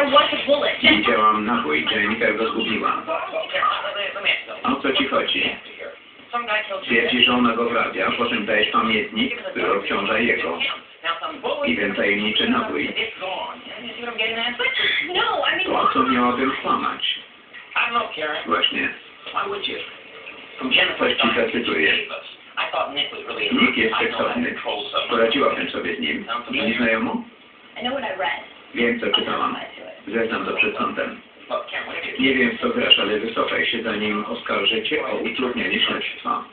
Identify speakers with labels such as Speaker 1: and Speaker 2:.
Speaker 1: there was a bullet.
Speaker 2: Widziałam nabój, Jennifer go zgubiła. O co ci chodzi? Twierdzi, że ona go wrabia, po czym dajesz pamiętnik, który obciąża jego. I ten tajemniczy nabój. To, co miałabym kłamać. Właśnie. Coś ci zacytuję. Nick jest seksowny. Poradziłabym sobie z nim. Brzmi znajomo?
Speaker 1: I know what I read.
Speaker 2: Wiem, co czytałam. Zeznam to przed. Nie wiem, co grasz, ale wycofaj się, zanim oskarżycie o utrudnianie śledztwa.